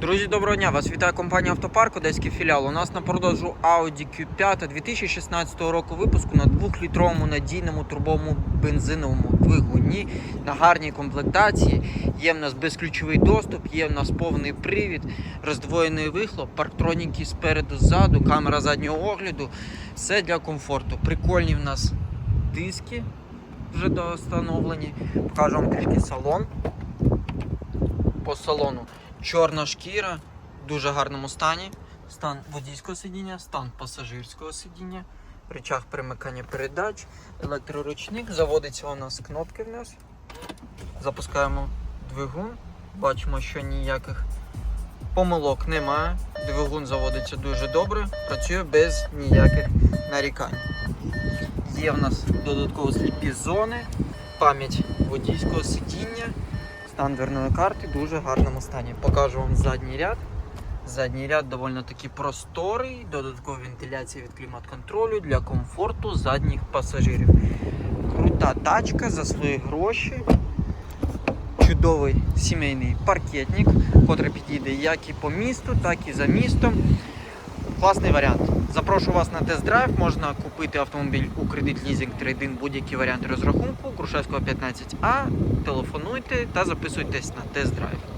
Друзі, доброго дня! Вас вітає компанія Автопарк, Одеський філіал. У нас на продажу Audi Q5 2016 року випуску на 2-літровому надійному турбовому бензиновому двигуні на гарній комплектації. Є в нас безключовий доступ, є в нас повний привід, роздвоєний вихлоп, парктроніки спереду, ззаду, камера заднього огляду. Все для комфорту. Прикольні в нас диски вже достановлені. Покажу вам трішки салон. По салону чорна шкіра, в дуже гарному стані. Стан водійського сидіння, стан пасажирського сидіння, речах примикання передач, електроручник. Заводиться у нас кнопки вниз. Запускаємо двигун. Бачимо, що ніяких помилок немає. Двигун заводиться дуже добре, працює без ніяких нарікань. Є в нас додатково сліпі зони, пам'ять водійського сидіння. Стан карти в дуже гарному стані. Покажу вам задній ряд. Задній ряд доволі таки просторий, додаткова вентиляція від клімат-контролю для комфорту задніх пасажирів. Крута тачка за свої гроші. Чудовий сімейний паркетник, котрий підійде як і по місту, так і за містом. Класний варіант. Запрошую вас на тест-драйв. Можна купити автомобіль у кредит лізинг трейдин будь-який варіант розрахунку. Грушевського 15А. Телефонуйте та записуйтесь на тест-драйв.